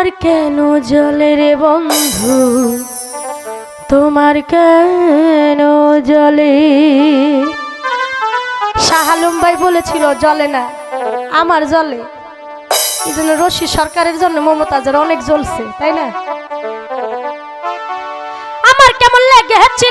তোমার কেন জলে রে বন্ধু? তোমার কেন জলে? শাহালুম ভাই বলেছিল, জলে না, আমার জলে। এই জন্য রশি সরকারের জন্য মমতাজের অনেক জ্বলছে, তাই না? আমার কেমন লাগে আমার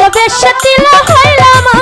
ভালোবেসে দিল হইলাম